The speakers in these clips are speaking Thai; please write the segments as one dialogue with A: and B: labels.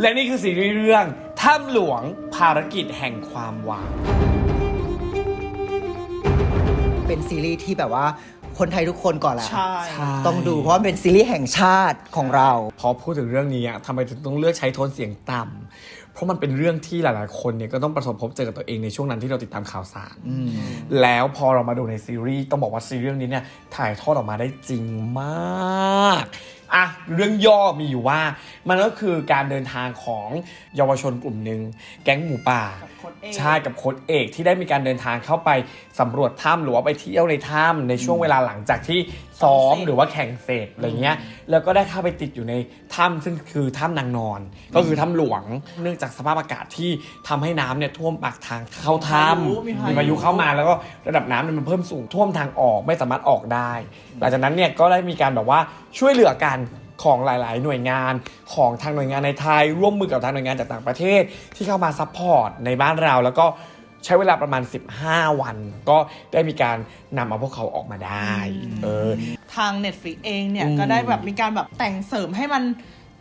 A: และนี่คือซีรีส์เรื่องถ้ำหลวงภารกิจแห่งความหวัง
B: เป็นซีรีส์ที่แบบว่าคนไทยทุกคนก่อนแหละ
C: ใช่
B: ต้องดูเพราะมันเป็นซีรีส์แห่งชาติของเรา
A: พอพูดถึงเรื่องนี้อะทำไมถึงต้องเลือกใช้โทนเสียงต่ำเพราะมันเป็นเรื่องที่หลาย ๆ คนเนี่ยก็ต้องประสบพบเจอกับตัวเองในช่วงนั้นที่เราติดตามข่าวสาร แล้วพอเรามาดูในซีรีส์ต้องบอกว่าซีรีส์เรื่องนี้เนี่ยถ่ายทอดออกมาได้จริงมาก อะเรื่องย่อมีอยู่ว่า มันก็คือการเดินทางของเยาวชนกลุ่มหนึ่งแก๊งหมูป่า
C: กับโค้ชเอก
A: ใช่กับโค้ดเอกที่ได้มีการเดินทางเข้าไปสำรวจถ้ำหรือว่าไปเที่ยวในถ้ำในช่วงเวลาหลังจากที่ซ้อมหรือว่าแข่งเสร็จอะไรเงี้ยแล้วก็ได้เข้าไปติดอยู่ในถ้ำซึ่งคือถ้ำนางนอน ก็คือถ้ำหลวงเนื่องจากสภาพอากาศที่ทำให้น้ำเนี่ยท่วมปากทางเข้าถ้ำ
C: มี
A: มี
C: พายุ
A: พายุเข้ามาแล้วก็ระดับน้ำเนี่ยมันเพิ่มสูงท่วมทางออกไม่สามารถออกได้ หลังจากนั้นเนี่ยก็ได้มีการแบบว่าช่วยเหลือกันของหลาย ๆ หน่วยงานของทางหน่วยงานในไทย ร่วมมือกับทางหน่วยงานจากต่างประเทศ ที่เข้ามาซัพพอร์ตในบ้านเรา แล้วก็ ใช้เวลาประมาณ 15 วัน ก็ได้มีการนำเอาพวกเขาออกมาได้เออ
C: ทาง Netflix เองเนี่ย
A: อืม
C: ก็ได้แบบมีการแบบแต่งเสริมให้มัน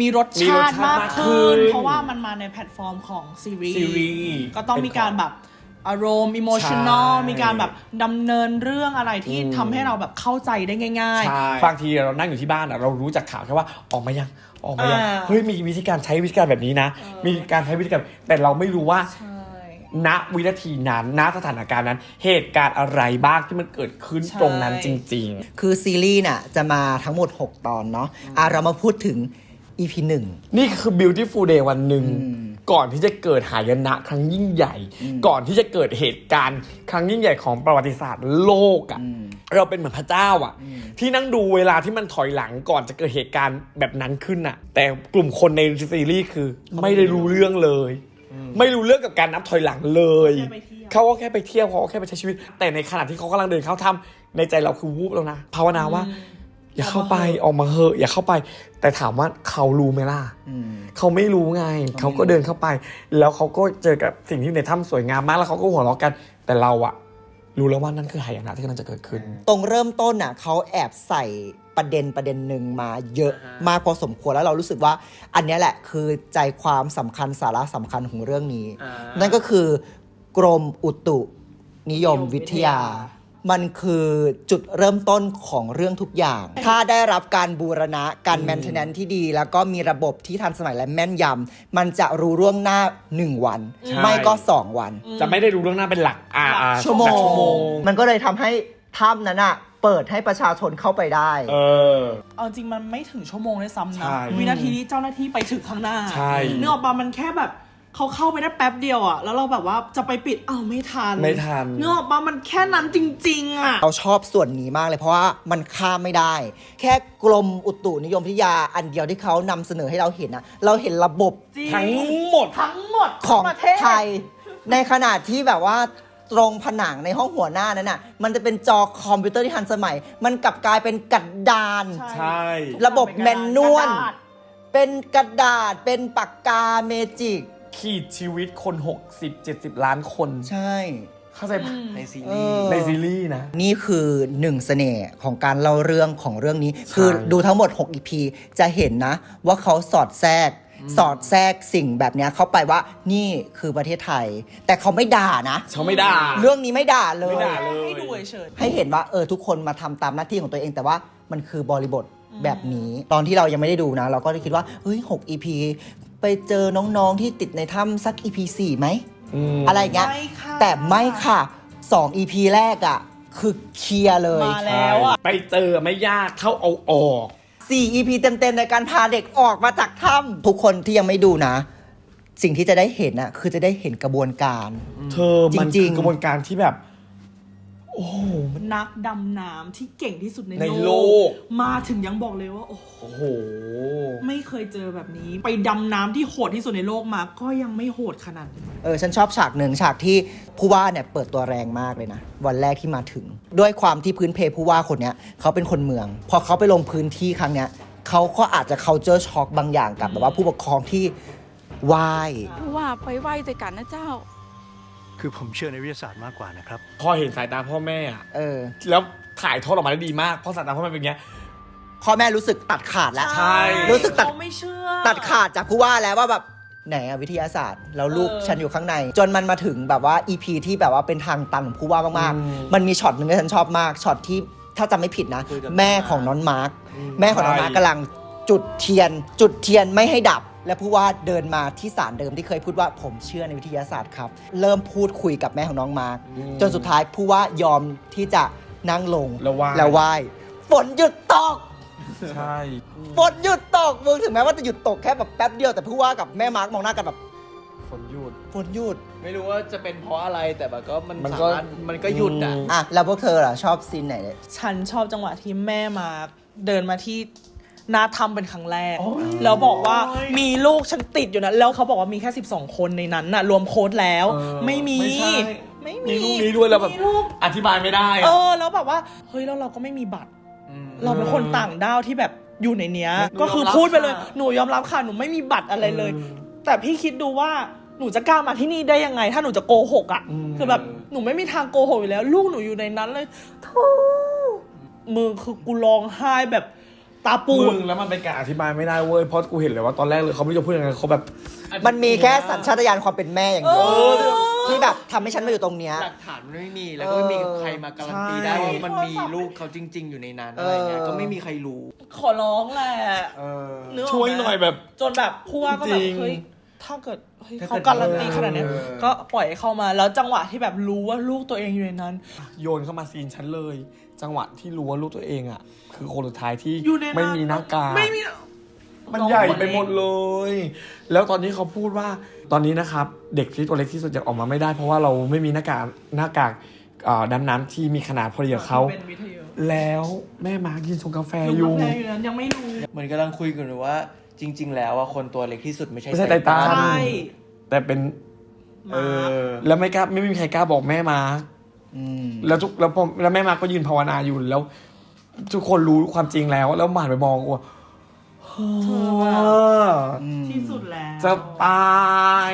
C: มีรส
A: มีร
C: ชา
A: ส
C: ติ
A: ชาติ
C: มาก
A: มากขึ้
C: ขึ้น
A: น
C: เพราะว่ามันมาในแพลตฟอร์มของซีรี
A: ซีรี
C: ส์
A: ส์
C: ก็ต้องมีการแบบอารมณ์อิโมชันอล
A: ใช่
C: มีการแบบดำเนินเรื่องอะไรที่
A: อืม
C: ทำให้เราแบบเข้าใจได้ง่าย
A: ใช่บางทีเรานั่งอยู่ที่บ้านอะเรารู้จากข่าวแค่ว่าออกมายังออกมายัง
C: อ่า
A: เฮ้ยมีวิธีการใช้วิธีการแบบนี้นะ มีการใช้วิธีการแต่เราไม่รู้ว่า
C: ๆใช่
A: ณวินาทีนั้นณสถานการณ์นั้น เหตุการณ์อะไรบ้างที่มันเกิดขึ้น
C: ใช่
A: ตรงนั้นจริง
B: คือซีรีส์น่ะจะมาทั้งหมด 6 ตอนเนาะอะเรามาพูดถึง EP 1
A: ๆนี่คือ beautiful day วันหนึ่งก่อนที่จะเกิดหายนะครั้งยิ่งใหญ่ ก่อนที่จะเกิดเหตุการณ์ครั้งยิ่งใหญ่ของประวัติศาสตร์โลกอะ่ะเราเป็นเหมือนพระเจ้าอะ่ะ ที่นั่งดูเวลาที่มันถอยหลังก่อนจะเกิดเหตุการณ์แบบนั้นขึ้นอะ่ะ แต่กลุ่มคนในซีรีส์คือไม่ได้รู้เรื่องเลย ไม่รู้เรื่องกับการนับถอยหลังเลย
C: แค่ไปเที่ยว
A: เขาก็แค่ไปเที่ยวเขาก็แค่ไปใช้ชีวิต แต่ในขณะที่เขากำลังเดินเข้าถ้ำในใจเราคือวูบแล้วนะภาวนาว่า อย่าเข้าไปออกมาเหอะอย่าเข้าไป แต่ถามว่าเขารู้ไหมล่ะเขาไม่รู้ไง เขาก็เดินเข้าไป แล้วเขาก็เจอกับสิ่งที่ในถ้ำสวยงามมากแล้วเขาก็หัวเราะกันแต่เราอะ รู้แล้วว่านั่นคือหายนะที่กำลังจะเกิดขึ้น
B: ตรงเริ่มต้นน่ะเขาแอบใส่ประเด็นประเด็นหนึ่งมาเยอะมากพอสมควรแล้วเรารู้สึกว่า อันเนี้ยแหละคือใจความสำคัญสาระสำคัญของเรื่องนี้
A: อ่านั่
B: นั่นก็คือกรมอุตุนิยมวิทยา มันคือจุดเริ่มต้นของเรื่องทุกอย่าง ถ้าได้รับการบูรณะการแมนเทนแนนที่ดี แล้วก็มีระบบที่ทันสมัยและแม่นยำมันจะรู้ล่วงหน้า 1 วัน
A: ใช่
B: ไม่ก็ 2 วัน
A: จะไม่ได้รู้เรื่องหน้าเป็นหลักอ่าอ่า
B: ชั่วโม
A: หลั
B: ง
A: กชั่วโมง
B: มันก็เลยทำให้ถ้ำนั้นอะเปิดให้ประชาชนเข้าไปได้
A: เออ
C: เอาจริงมันไม่ถึงชั่วโมงเลยซ้ำ
A: ใช่
C: นะวินาทีที่เจ้าหน้าที่ไปถึงข้างหน้า
A: ใช่
C: เนื้อออกมามันแค่แบบ เขาเข้าไปได้แป๊บเดียวอะแล้วเราแบบว่าจะไปปิดอ้าวไม่ทัน
A: ไม่ทัน
C: เนื้อออกมามันแค่นั้นจริง ๆอะ
B: เราชอบส่วนนี้มากเลยเพราะว่ามันข้ามไม่ได้ แค่กรมอุตุนิยมวิทยาอันเดียวที่เขานำเสนอให้เราเห็นอะเราเห็นระบบ
C: จริง
A: ทั้งหมด
C: ทั้งหมด
B: ของ
C: ประเทศ
B: ไทย ในขณะที่แบบว่าตรงผนังในห้องหัวหน้านั้นน่ะ มันจะเป็นจอคอมพิวเตอร์ที่ทันสมัย มันกลับกลายเป็นกระดาน
A: ใช่
B: ระบบแมนนวล
C: กระดาษ
B: เป็นกระดาษเป็นปากกาเมจิก
A: ขีดชีวิตคน 60 70 ล้านคน
B: ใช่
A: เข้าใจปะ
D: ในซี
B: เอ
D: รี
B: อ
D: ส์
A: ในซีรีส์นะ
B: นี่คือหนึ่งเสน่ห์ของการเล่าเรื่องของเรื่องนี้ คือดูทั้งหมด 6 EP จะเห็นนะ ว่าเขาสอดแทรก สอดแทรกสิ่งแบบเนี้ยเข้าไปว่านี่คือประเทศไทย แต่เขาไม่ด่านะ
A: เขาไม่ด่า
B: เรื่องนี้ไม่ด่าเลย
A: ไม่ด่าเลย
C: ให้ดูเฉย
B: ให้เห็นว่าเออทุกคนมาทำตามหน้าที่ของตัวเอง แต่ว่ามันคือบริบทแบบนี้ ตอนที่เรายังไม่ได้ดูนะ เราก็ได้คิดว่าเฮ้ย6 EP ไปเจอน้องๆที่ติดในถ้ำสัก EP 4ไหม
A: ม
B: อะไรอย่างเงี้ย
C: ไม่ค่ะ
B: แต่ไม่ค่ะ 2 EP แรกอะ่ะคือเคลียร์เลย
C: มาแล้วอะ
A: ไปเจอไม่ยากเท่าเอาออก
B: 4 EP เต็มๆในการพาเด็กออกมาจากถ้ำทุกคนที่ยังไม่ดูนะ สิ่งที่จะได้เห็นอะคือจะได้เห็นกระบวนการ
A: เธอมัน
B: จริ
A: คื
B: งๆ
A: อกระบวนการที่แบบ โอ้โห
C: นักดำน้ำที่เก่งที่สุดใน
A: ในโลก
C: มาถึงยังบอกเลยว่า โอ้โห
A: โอ้โห
C: ไม่เคยเจอแบบนี้ ไปดำน้ำที่โหดที่สุดในโลกมา ก็ยังไม่โหดขนาดนี้
B: เออฉันชอบฉากหนึ่งฉากที่ผู้ว่าเนี่ยเปิดตัวแรงมากเลยนะ วันแรกที่มาถึง ด้วยความที่พื้นเพผู้ว่าคนเนี้ยเขาเป็นคนเมือง พอเขาไปลงพื้นที่ครั้งเนี้ยเขาก็อาจจะ culture shock บางอย่างกับแบบว่าผู้ปกครองที่ไหว้
E: ว่าไปไหว้ด้วยกันนะเจ้า
D: คือผมเชื่อในวิทยาศาสตร์มากกว่านะครับ
A: พอเห็นสายตาพ่อแม่อะ
B: เออ
A: แล้วถ่ายทอดออกมาได้ดีมากเพราะสายตาพ่อแม่เป็นอย่างเงี้ย
B: พ่อแม่รู้สึกตัดขาดแล้ว
A: ใช่
B: รู้สึกตัด
C: เขาไม่เชื่อ
B: ตัดขาดจากผู้ว่าแล้วว่าแบบไหนอะวิทยาศาสตร์ แล้วลูก
C: เออ
B: ฉันอยู่ข้างใน จนมันมาถึงแบบว่า EP ที่แบบว่าเป็นทางตันของผู้ว่ามากๆมันมีช็อตหนึ่งที่ฉันชอบมากช็อตที่ถ้าจำไม่ผิดนะ
F: คุยกับ
B: แม่ของน้องมาร์คแม่ของน้องมาร์ค
A: ใช่
B: กำลังจุดเทียน จุดเทียนไม่ให้ดับ และผู้ว่าเดินมาที่ศาลเดิมที่เคยพูดว่าผมเชื่อในวิทยาศาสตร์ครับ เริ่มพูดคุยกับแม่ของน้องมาร์คจนสุดท้ายผู้ว่ายอมที่จะนั่งลง
A: แล้วไหว้
B: แล้วไหว้ฝนหยุดตก
A: ใช่
B: ฝนหยุดตกมึงถึงแม้ว่าจะหยุดตกแค่แบบแป๊บเดียวแต่ผู้ว่ากับแม่มาร์กมองหน้ากันแบบ
A: ฝนหยุด
B: ฝนหยุด
F: ไม่รู้ว่าจะเป็นเพราะอะไรแต่แบบก็มัน
A: มัน
F: สา
A: ก็
F: มารถมันก็หยุดอะ
A: อืม
B: อะแล้วพวกเธอล่ะชอบซีนไหนเลย
C: ฉันชอบจังหวะที่แม่มาเดินมาที่ห นาถ้ำเป็นครั้งแรก แล้วบอกว่ามีลูกฉันติดอยู่นะ แล้วเขาบอกว่ามีแค่ 12 คนในนั้นน่ะ รวมโค้ดแล้ว
A: เออ
C: ไม่มี
A: ไม่ใช่
C: ไม่
A: มี
C: มี
A: ลูกนี้ด้วยแล้วแบบ
C: มีลูก
A: อธิบายไม่ได้
C: เอ
A: อะ
C: อแล้วแบบว่า เฮ้ย แล้วเราก็ไม่มีบัตร
F: อืม
C: เราเป็นคนต่างด้าวที่แบบอยู่ในเนี้ย
F: หนู
C: ก็คือย
F: อมรับ
C: พูดไปเลย
F: ค่ะ
C: หนูยอมรับค่ะ หนูไม่มีบัตรอะไรเลย
A: อืม
C: แต่พี่คิดดูว่า หนูจะกล้ามาที่นี่ได้ยังไง ถ้าหนูจะโกหกอะ
A: อืม
C: คือแบบ หนูไม่มีทางโกหกอยู่แล้ว ลูกหนูอยู่ในนั้นเลยทูมือคือกูร้องไห้แบบ ตาปู
A: มึ
C: ด
A: งแล้วมันเป็นการอธิบายไม่ได้เว้ยเพราะกูเห็นเลยว่าตอนแรกเลยเขาไม่รู้จะพูดยังไงเขาแบบ
B: มันมีแค่สัญชาตญาณความเป็นแม่อย่างเดียว
C: เออ
B: ที่แบบทำให้ฉันมาอยู่ตรงเนี้ย
F: หลักฐานมันไม่มีแล้วก็ไม่มีใครมาการันตีได้
A: ใช่
F: ว่ามันมีลูกเขาจริง ๆ อยู่ในนั้นอะไรเงี้ย
B: เออ
F: ก็ไม่มีใครรู้
C: ขอร้องแหละ
A: เออ
C: นึกออกไหม
A: ช่วยหน่อยแบบ
C: จนแบบผู้ว่าก็แบ
A: จริ
C: บ
A: ง
C: เฮ้ยถ้าเกิดเฮ้ย
F: ถ้าเกิ
C: เขา
F: ด
C: การันตีขนาดเนี้ย
A: เออ
C: ก็ปล่อยให้เข้ามาแล้วจังหวะที่แบบรู้ว่าลูกตัวเองอยู่ในนั้น
A: โยนเข้ามาซีนฉันเลย จังหวะที่รู้ว่าลูกตัวเองอะ คือคนสุดท้ายที่
C: อยู่ในนั้น
A: ไม่มีหน้ากาก
C: ไม่มี
A: มันใหญ่ไปหมดเลย แล้วตอนนี้เขาพูดว่าตอนนี้นะครับ เด็กที่ตัวเล็กที่สุดยังออกมาไม่ได้ เพราะว่าเราไม่มีหน้ากากหน้ากากเอ่อดำน้ำที่มีขนาดพอดีกับเขา
C: เป็นวิทยุ
A: แล้วแม่มาร์กยืนชงกาแฟ
C: อ
A: อยู่
C: ยู่อยู่นั้นยังไม่รู้
F: เหมือนกำลังคุยกันอยู่ว่า จริง ๆ แล้วว่าคนตัวเล็กที่สุดไม่ใช่
A: ไม่ใช่ไททัน
C: ใช่
A: แต่เป็น
F: เออ
A: แล้วไม่กล้าไม่มีใครกล้าบอกแม่มาร์ก
B: อืม
A: แล้วทุกแล้วพอแล้วแม่มาร์กก็ยืนภาวนาอยู่แล้ว ทุกคนรู้ความจริงแล้ว แล้วหมานไปมองว่า
C: เธอว่ะ
A: เออ
C: ที่สุดแล้ว
A: จะตาย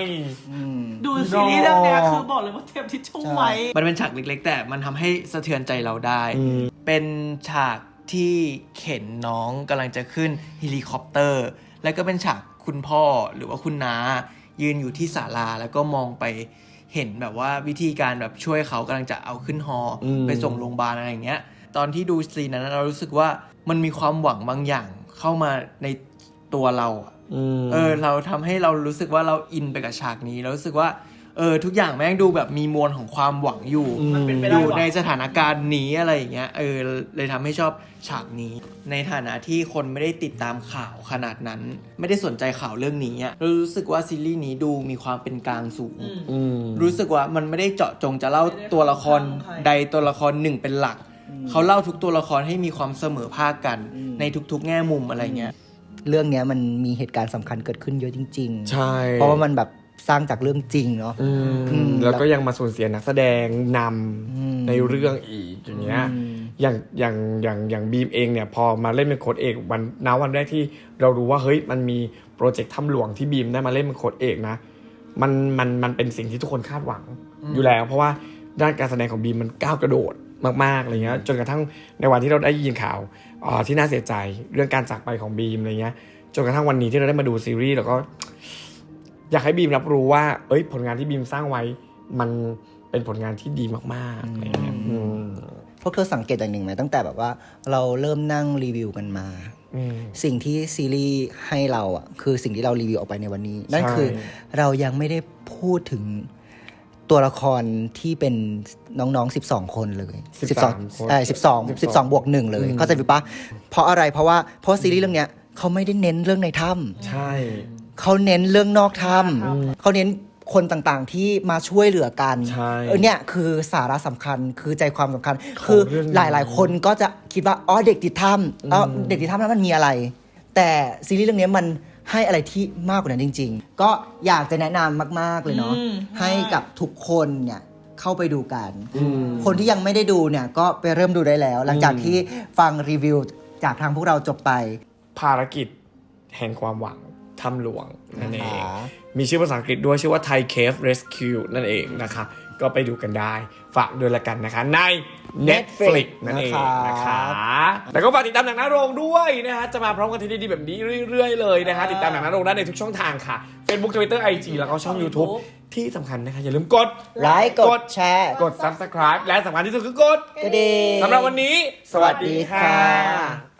B: อืม
C: ดูซีรีส์เรื่องเนี้ยคือบอกเลยว่าเทปทิชชู่ไว้
F: มันเป็นฉากเล็ก ๆ แต่มันทำให้สะเทือนใจเราได้
A: อืม
F: เป็นฉากที่เข็นน้องกำลังจะขึ้นเฮลิคอปเตอร์ แล้วก็เป็นฉากคุณพ่อหรือว่าคุณน้ายืนอยู่ที่ศาลาแล้วก็มองไป เห็นแบบว่าวิธีการแบบช่วยเขากำลังจะเอาขึ้นฮออ
A: ม
F: ไปส่งโรงพยาบาลอะไรอย่างเงี้ย ตอนที่ดูซีนนั้นเรารู้สึกว่ามันมีความหวังบางอย่างเข้ามาในตัวเราอะ
A: ม
F: เออ เราทำให้เรารู้สึกว่าเราอินไปกับฉากนี้เรารู้สึกว่า เออทุกอย่างแม่งดูแบบมีมวลของความหวังอยู่
C: มันเป็นไป
F: อ
C: ได้
F: ยู่
C: ว่ะ
F: ในสถานการณ์นี้อะไรอย่างเงี้ยเออเลยทำให้ชอบฉากนี้ ในฐานะที่คนไม่ได้ติดตามข่าวขนาดนั้น ไม่ได้สนใจข่าวเรื่องนี้อะเรารู้สึกว่าซีรีส์นี้ดูมีความเป็นกลางสูง
C: อืม
A: อืม
F: รู้สึกว่ามันไม่ได้เจาะจงจะเล่าตัวละคร
C: ไม่ได้เข้าข้างใคร
F: ใดตัวละครหนึ่งเป็นหลัก เขาเล่าทุกตัวละครให้มีความเสมอภาคกัน ในทุกๆ แง่มุมอะไรเงี้ย
B: เรื่องเนี้ยมันมีเหตุการณ์สำคัญเกิดขึ้นเยอะจริง ๆ
A: ใช่
B: เพราะว่ามันแบบ สร้างจากเรื่องจริงเนาะ
A: อืม
B: อืม
A: แล้วก็ยังมาสูญเสียนักแสดงน
B: อืมำ
A: ในเรื่องอีกอย่างเงี้ย
B: อืม
A: อย่างอย่างอย่างอย่างบีมเองเนี่ยพอมาเล่นเป็นโค้ดเอกวันน้าวันแรกที่เรารู้ว่าเฮ้ยมันมีโปรเจกต์ถ้ำหลวงที่บีมได้มาเล่นเป็นโค้ดเอกนะ มันมันมันเป็นสิ่งที่ทุกคนคาดหวังอยู่แล้ว เพราะว่าด้านการแสดงของบีมมันก้าวกระโดดมากๆอะไรเงี้ยจนกระทั่งในวันที่เราได้ยินข่าวอ่าที่น่าเสียใจเรื่องการจากไปของบีมอะไรเงี้ยจนกระทั่งวันนี้ที่เราได้มาดูซีรีส์แล้วก็ อยากให้บีมรับรู้ว่า เอ้ย ผลงานที่บีมสร้างไว้ มันเป็นผลงานที่ดีมากๆอะไรเงี้ยอืม
B: พวกเธอสังเกตอย่างหนึ่งไหมตั้งแต่แบบว่าเราเริ่มนั่งรีวิวกันมา
A: อืม
B: สิ่งที่ซีรีส์ให้เราอะคือสิ่งที่เรารีวิวออกไปในวันนี้ นั่น
A: ใช่
B: คือเรายังไม่ได้พูดถึงตัวละครที่เป็นน้องๆ 12 คนเลย
A: 13คน
B: 12เออ12 12 บวกหนึ่งเลยเข้าใจหรือปะเพราะอะไรเพราะว่าเพราะซีรีส์เรื่องเนี้ยเขาไม่ได้เน้นเรื่องในถ้ำ
A: ใช่
B: เขาเน้นเรื่องนอกถ้
C: อืมำ
B: เขาเน้นคนต่างๆที่มาช่วยเหลือกัน
A: ใช่
B: เออเนี่ยคือสาระสำคัญคือใจความสำคัญ คือ
A: เรื่องนี้
B: หลายๆ คนก็จะคิดว่าอ๋อเด็กติดถ้ำเอ๋อเด็กติดถ้ำแล้วมันมีอะไร แต่ซีรีส์เรื่องนี้มันให้อะไรที่มากกว่านั้นจริง ๆ ก็อยากจะแนะนำมาก ๆเลยเนาะ
C: อืม
B: ให้กับทุกคนเนี่ยเข้าไปดูกัน
A: อืม
B: คนที่ยังไม่ได้ดูเนี่ยก็ไปเริ่มดูได้แล้ว หลังจาก
A: อืม
B: ที่ฟังรีวิวจากทางพวกเราจบไป
A: ภารกิจแห่งความหวัง ถ้ำหลวงนั่นเอง
B: นะคะ
A: มีชื่อภาษาอังกฤษด้วยชื่อว่า Thai Cave Rescue นั่นเองนะคะก็ไปดูกันได้ ฝากด้วยละกันนะคะใน Netflix นั่นเองนะคะแล้วก็ฝากติดตามหนังหน้าโรงด้วยนะฮะจะมาพร้อมกันที่ดีๆแบบนี้เรื่อยๆเลยนะฮะติดตามหนังหน้าโรงได้ในทุกช่องทางค่ะ Facebook Twitter IG แล้วก็ช่อง YouTube ที่สำคัญนะคะอย่าลืมกด
B: ไลค์กดแชร์
A: กด Subscribe และสำคัญที่สุดคือกด
B: กระดิ่ง
A: สำหรับวันนี้
B: สวัสดีค่ะ